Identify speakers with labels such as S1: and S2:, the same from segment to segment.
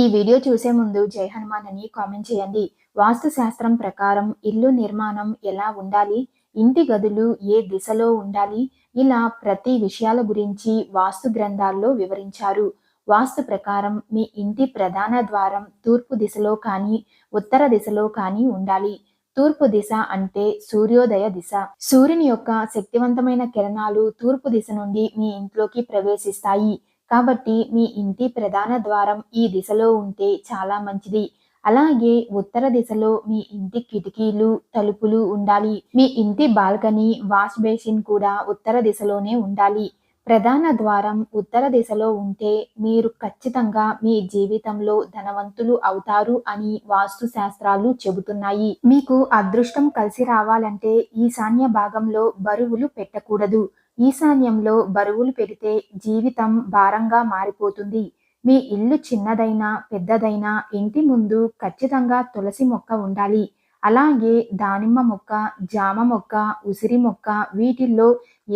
S1: ఈ వీడియో చూసే ముందు జై హనుమాన్ అని కామెంట్ చేయండి. వాస్తు శాస్త్రం ప్రకారం ఇల్లు నిర్మాణం ఎలా ఉండాలి? ఇంటి గదులు ఏ దిశలో ఉండాలి? ఇలా ప్రతి విషయాల గురించి వాస్తు గ్రంథాల్లో వివరించారు. వాస్తు ప్రకారం మీ ఇంటి ప్రధాన ద్వారం తూర్పు దిశలో కానీ ఉత్తర దిశలో కానీ ఉండాలి. తూర్పు దిశ అంటే సూర్యోదయ దిశ. సూర్యుని యొక్క శక్తివంతమైన కిరణాలు తూర్పు దిశ నుండి మీ ఇంట్లోకి ప్రవేశిస్తాయి. కాబట్టి మీ ఇంటి ప్రధాన ద్వారం ఈ దిశలో ఉంటే చాలా మంచిది. అలాగే ఉత్తర దిశలో మీ ఇంటి కిటికీలు తలుపులు ఉండాలి. మీ ఇంటి బాల్కనీ వాష్ బేసిన్ కూడా ఉత్తర దిశలోనే ఉండాలి. ప్రధాన ద్వారం ఉత్తర దిశలో ఉంటే మీరు ఖచ్చితంగా మీ జీవితంలో ధనవంతులు అవుతారు అని వాస్తు శాస్త్రాలు చెబుతున్నాయి. మీకు అదృష్టం కలిసి రావాలంటే ఈశాన్య భాగంలో బరువులు పెట్టకూడదు. ఈశాన్యంలో బరువులు పెడితే జీవితం భారంగా మారిపోతుంది. మీ ఇల్లు చిన్నదైనా పెద్దదైనా ఇంటి ముందు ఖచ్చితంగా తులసి మొక్క ఉండాలి. అలాగే దానిమ్మ మొక్క జామ మొక్క ఉసిరి మొక్క వీటిల్లో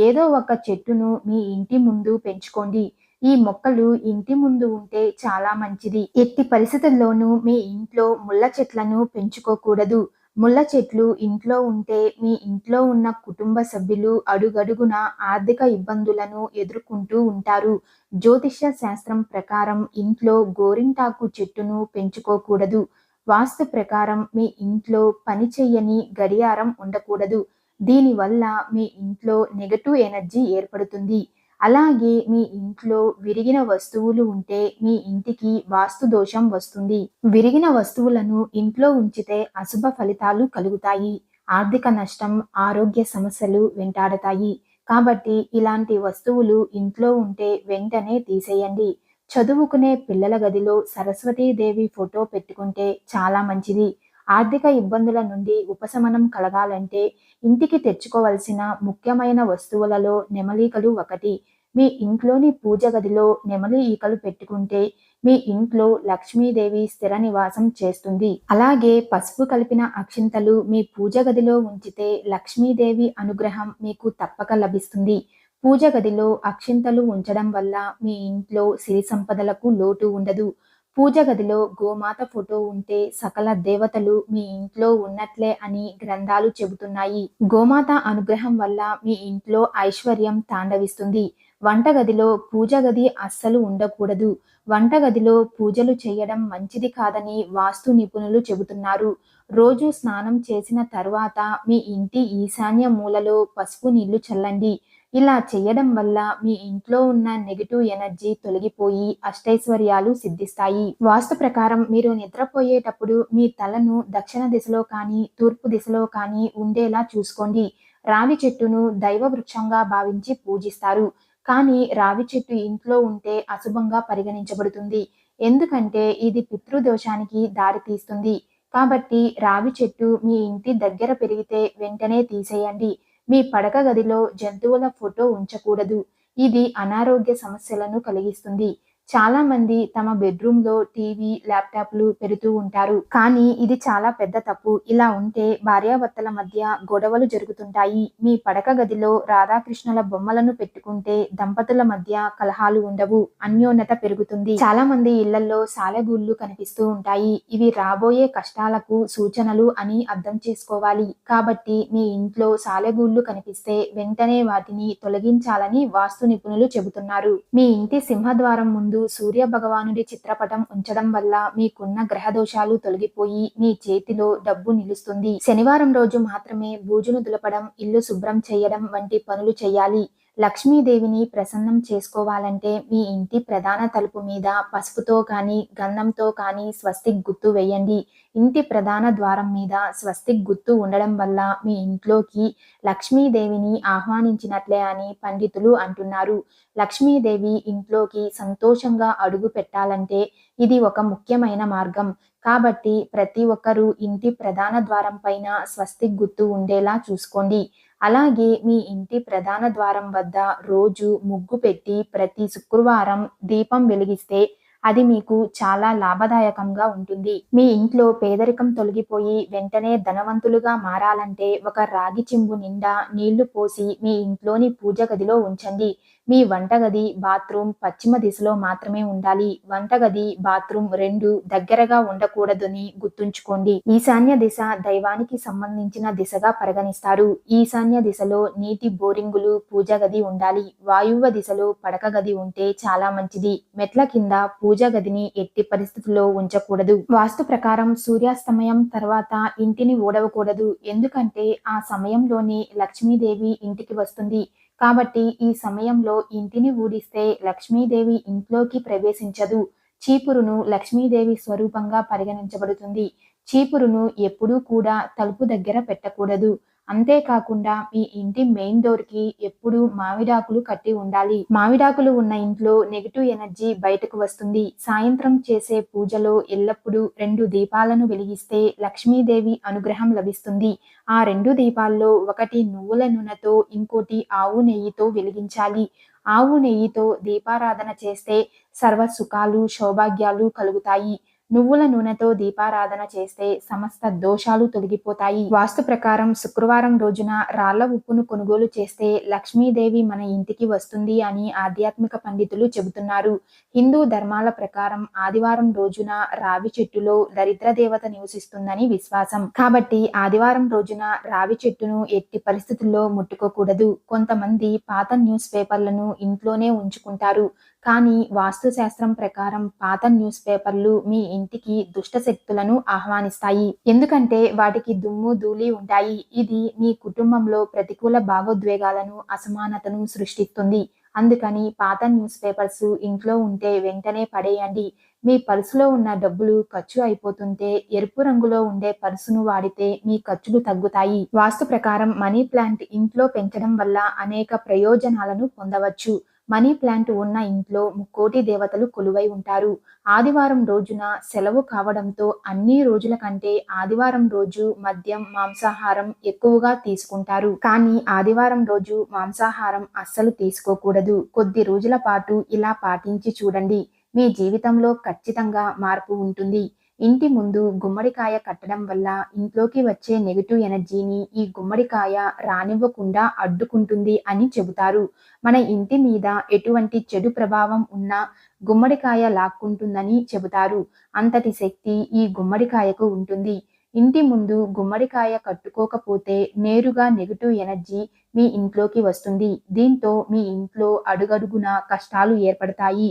S1: ఏదో ఒక చెట్టును మీ ఇంటి ముందు పెంచుకోండి. ఈ మొక్కలు ఇంటి ముందు ఉంటే చాలా మంచిది. ఎట్టి పరిస్థితుల్లోనూ మీ ఇంట్లో ముళ్ళ చెట్లను పెంచుకోకూడదు. ముళ్ళ చెట్లు ఇంట్లో ఉంటే మీ ఇంట్లో ఉన్న కుటుంబ సభ్యులు అడుగడుగున ఆర్థిక ఇబ్బందులను ఎదుర్కొంటూ ఉంటారు. జ్యోతిష్య శాస్త్రం ప్రకారం ఇంట్లో గోరింటాకు చెట్టును పెంచుకోకూడదు. వాస్తు ప్రకారం మీ ఇంట్లో పని చెయ్యని గడియారం ఉండకూడదు. దీనివల్ల మీ ఇంట్లో నెగటివ్ ఎనర్జీ ఏర్పడుతుంది. అలాగే మీ ఇంట్లో విరిగిన వస్తువులు ఉంటే మీ ఇంటికి వాస్తు దోషం వస్తుంది. విరిగిన వస్తువులను ఇంట్లో ఉంచితే అశుభ ఫలితాలు కలుగుతాయి. ఆర్థిక నష్టం ఆరోగ్య సమస్యలు వెంటాడతాయి. కాబట్టి ఇలాంటి వస్తువులు ఇంట్లో ఉంటే వెంటనే తీసేయండి. చదువుకునే పిల్లల గదిలో సరస్వతీదేవి ఫోటో పెట్టుకుంటే చాలా మంచిది. ఆర్థిక ఇబ్బందుల నుండి ఉపశమనం కలగాలంటే ఇంటికి తెచ్చుకోవలసిన ముఖ్యమైన వస్తువులలో నెమలికలు ఒకటి మీ ఇంట్లోని పూజ గదిలో నెమలి ఈకలు పెట్టుకుంటే మీ ఇంట్లో లక్ష్మీదేవి స్థిర నివాసం చేస్తుంది. అలాగే పసుపు కలిపిన అక్షింతలు మీ పూజ గదిలో ఉంచితే లక్ష్మీదేవి అనుగ్రహం మీకు తప్పక లభిస్తుంది. పూజ గదిలో అక్షింతలు ఉంచడం వల్ల మీ ఇంట్లో సిరి సంపదలకు లోటు ఉండదు. పూజ గదిలో గోమాత ఫోటో ఉంటే సకల దేవతలు మీ ఇంట్లో ఉన్నట్లే అని గ్రంథాలు చెబుతున్నాయి. గోమాత అనుగ్రహం వల్ల మీ ఇంట్లో ఐశ్వర్యం తాండవిస్తుంది. వంటగదిలో పూజ గది అస్సలు ఉండకూడదు. వంటగదిలో పూజలు చేయడం మంచిది కాదని వాస్తు నిపుణులు చెబుతున్నారు. రోజు స్నానం చేసిన తర్వాత మీ ఇంటి ఈశాన్య మూలలో పసుపు నీళ్ళు చల్లండి. ఇలా చేయడం వల్ల మీ ఇంట్లో ఉన్న నెగిటివ్ ఎనర్జీ తొలగిపోయి అష్టైశ్వర్యాలు సిద్ధిస్తాయి. వాస్తు ప్రకారం మీరు నిద్రపోయేటప్పుడు మీ తలను దక్షిణ దిశలో కానీ తూర్పు దిశలో కానీ ఉండేలా చూసుకోండి. రావి చెట్టును దైవ వృక్షంగా భావించి పూజిస్తారు. కానీ రావి చెట్టు ఇంట్లో ఉంటే అశుభంగా పరిగణించబడుతుంది. ఎందుకంటే ఇది పితృదోషానికి దారితీస్తుంది కాబట్టి రావి చెట్టు మీ ఇంటి దగ్గర పెరిగితే వెంటనే తీసేయండి. మీ పడక గదిలో జంతువుల ఫోటో ఉంచకూడదు. ఇది అనారోగ్య సమస్యలను కలిగిస్తుంది. చాలా మంది తమ బెడ్రూమ్లో టీవీ ల్యాప్టాప్లు పెడుతూ ఉంటారు. కానీ ఇది చాలా పెద్ద తప్పు. ఇలా ఉంటే భార్యాభర్తల మధ్య గొడవలు జరుగుతుంటాయి. మీ పడక గదిలో రాధాకృష్ణుల బొమ్మలను పెట్టుకుంటే దంపతుల మధ్య కలహాలు ఉండవు. అన్యోన్యత పెరుగుతుంది. చాలా మంది ఇళ్ళలో సాలెగూళ్ళు కనిపిస్తూ ఉంటాయి. ఇవి రాబోయే కష్టాలకు సూచనలు అని అర్థం చేసుకోవాలి. కాబట్టి మీ ఇంట్లో సాలెగూళ్ళు కనిపిస్తే వెంటనే వాటిని తొలగించాలని వాస్తు నిపుణులు చెబుతున్నారు. మీ ఇంటి సింహద్వారం ముందు సూర్య భగవానుడి చిత్రపటం ఉంచడం వల్ల మీకున్న గ్రహ దోషాలు తొలగిపోయి మీ చేతిలో డబ్బు నిలుస్తుంది. శనివారం రోజు మాత్రమే బూజును దులపడం ఇల్లు శుభ్రం చేయడం వంటి పనులు చేయాలి. లక్ష్మీదేవిని ప్రసన్నం చేసుకోవాలంటే మీ ఇంటి ప్రధాన తలుపు మీద పసుపుతో కానీ గంధంతో కానీ స్వస్తిక్ గుర్తు వేయండి. ఇంటి ప్రధాన ద్వారం మీద స్వస్తిక్ గుర్తు ఉండడం వల్ల మీ ఇంట్లోకి లక్ష్మీదేవిని ఆహ్వానించినట్లే అని పండితులు అంటున్నారు. లక్ష్మీదేవి ఇంట్లోకి సంతోషంగా అడుగు పెట్టాలంటే ఇది ఒక ముఖ్యమైన మార్గం. కాబట్టి ప్రతి ఒక్కరూ ఇంటి ప్రధాన ద్వారం పైన స్వస్తిక్ గుర్తు ఉండేలా చూసుకోండి. అలాగే మీ ఇంటి ప్రధాన ద్వారం వద్ద రోజు ముగ్గు పెట్టి ప్రతి శుక్రవారం దీపం వెలిగిస్తే అది మీకు చాలా లాభదాయకంగా ఉంటుంది. మీ ఇంట్లో పేదరికం తొలగిపోయి వెంటనే ధనవంతులుగా మారాలంటే ఒక రాగి చెంబు నిండా నీళ్ళు పోసి మీ ఇంట్లోని పూజ గదిలో ఉంచండి. మీ వంటగది బాత్రూమ్ పశ్చిమ దిశలో మాత్రమే ఉండాలి. వంటగది బాత్రూమ్ రెండు దగ్గరగా ఉండకూడదని గుర్తుంచుకోండి. ఈశాన్య దిశ దైవానికి సంబంధించిన దిశగా పరిగణిస్తారు. ఈశాన్య దిశలో నీటి బోరింగులు పూజ గది ఉండాలి. వాయువ్య దిశలో పడక గది ఉంటే చాలా మంచిది. మెట్ల కింద పూజ గదిని ఎట్టి పరిస్థితుల్లో ఉంచకూడదు. వాస్తు ప్రకారం సూర్యాస్తమయం తర్వాత ఇంటిని ఊడవకూడదు. ఎందుకంటే ఆ సమయంలోనే లక్ష్మీదేవి ఇంటికి వస్తుంది. కాబట్టి ఈ సమయంలో ఇంటిని ఊడిస్తే లక్ష్మీదేవి ఇంట్లోకి ప్రవేశించదు. చీపురును లక్ష్మీదేవి స్వరూపంగా పరిగణించబడుతుంది. చీపురును ఎప్పుడూ కూడా తలుపు దగ్గర పెట్టకూడదు. అంతేకాకుండా మీ ఇంటి మెయిన్ డోర్కి ఎప్పుడు మామిడాకులు కట్టి ఉండాలి. మామిడాకులు ఉన్న ఇంట్లో నెగిటివ్ ఎనర్జీ బయటకు వస్తుంది. సాయంత్రం చేసే పూజలో ఎల్లప్పుడూ రెండు దీపాలను వెలిగిస్తే లక్ష్మీదేవి అనుగ్రహం లభిస్తుంది. ఆ రెండు దీపాల్లో ఒకటి నువ్వుల నూనెతో ఇంకోటి ఆవు నెయ్యితో వెలిగించాలి. ఆవు నెయ్యితో దీపారాధన చేస్తే సర్వ సుఖాలు సౌభాగ్యాలు కలుగుతాయి. నువ్వుల నూనెతో దీపారాధన చేస్తే సమస్త దోషాలు తొలగిపోతాయి. వాస్తు ప్రకారం శుక్రవారం రోజున రాళ్ళ ఉప్పును కొనుగోలు చేస్తే లక్ష్మీదేవి మన ఇంటికి వస్తుంది అని ఆధ్యాత్మిక పండితులు చెబుతున్నారు. హిందూ ధర్మాల ప్రకారం ఆదివారం రోజున రావి చెట్టులో దరిద్ర దేవత నివసిస్తుందని విశ్వాసం. కాబట్టి ఆదివారం రోజున రావి చెట్టును ఎట్టి పరిస్థితుల్లో ముట్టుకోకూడదు. కొంతమంది పాత న్యూస్ పేపర్లను ఇంట్లోనే ఉంచుకుంటారు. కానీ వాస్తుశాస్త్రం ప్రకారం పాత న్యూస్ పేపర్లు మీ ఇంటికి దుష్ట శక్తులను ఆహ్వానిస్తాయి. ఎందుకంటే వాటికి దుమ్ము ధూళి ఉంటాయి. ఇది మీ కుటుంబంలో ప్రతికూల భావోద్వేగాలను అసమానతను సృష్టిస్తుంది. అందుకని పాత న్యూస్ పేపర్స్ ఇంట్లో ఉంటే వెంటనే పడేయండి. మీ పర్సులో ఉన్న డబ్బులు ఖర్చు అయిపోతుంటే ఎరుపు రంగులో ఉండే పర్సును వాడితే మీ ఖర్చులు తగ్గుతాయి. వాస్తు ప్రకారం మనీ ప్లాంట్ ఇంట్లో పెంచడం వల్ల అనేక ప్రయోజనాలను పొందవచ్చు. మనీ ప్లాంట్ ఉన్న ఇంట్లో ముక్కోటి దేవతలు కొలువై ఉంటారు. ఆదివారం రోజున సెలవు కావడంతో అన్ని రోజుల కంటే ఆదివారం రోజు మద్యం మాంసాహారం ఎక్కువగా తీసుకుంటారు. కానీ ఆదివారం రోజు మాంసాహారం అస్సలు తీసుకోకూడదు. కొద్ది రోజుల పాటు ఇలా పాటించి చూడండి. మీ జీవితంలో ఖచ్చితంగా మార్పు ఉంటుంది. ఇంటి ముందు గుమ్మడికాయ కట్టడం వల్ల ఇంట్లోకి వచ్చే నెగిటివ్ ఎనర్జీని ఈ గుమ్మడికాయ రానివ్వకుండా అడ్డుకుంటుంది అని చెబుతారు. మన ఇంటి మీద ఎటువంటి చెడు ప్రభావం ఉన్నా గుమ్మడికాయ లాక్కుంటుందని చెబుతారు. అంతటి శక్తి ఈ గుమ్మడికాయకు ఉంటుంది. ఇంటి ముందు గుమ్మడికాయ కట్టుకోకపోతే నేరుగా నెగిటివ్ ఎనర్జీ మీ ఇంట్లోకి వస్తుంది. దీంతో మీ ఇంట్లో అడుగడుగున కష్టాలు ఏర్పడతాయి.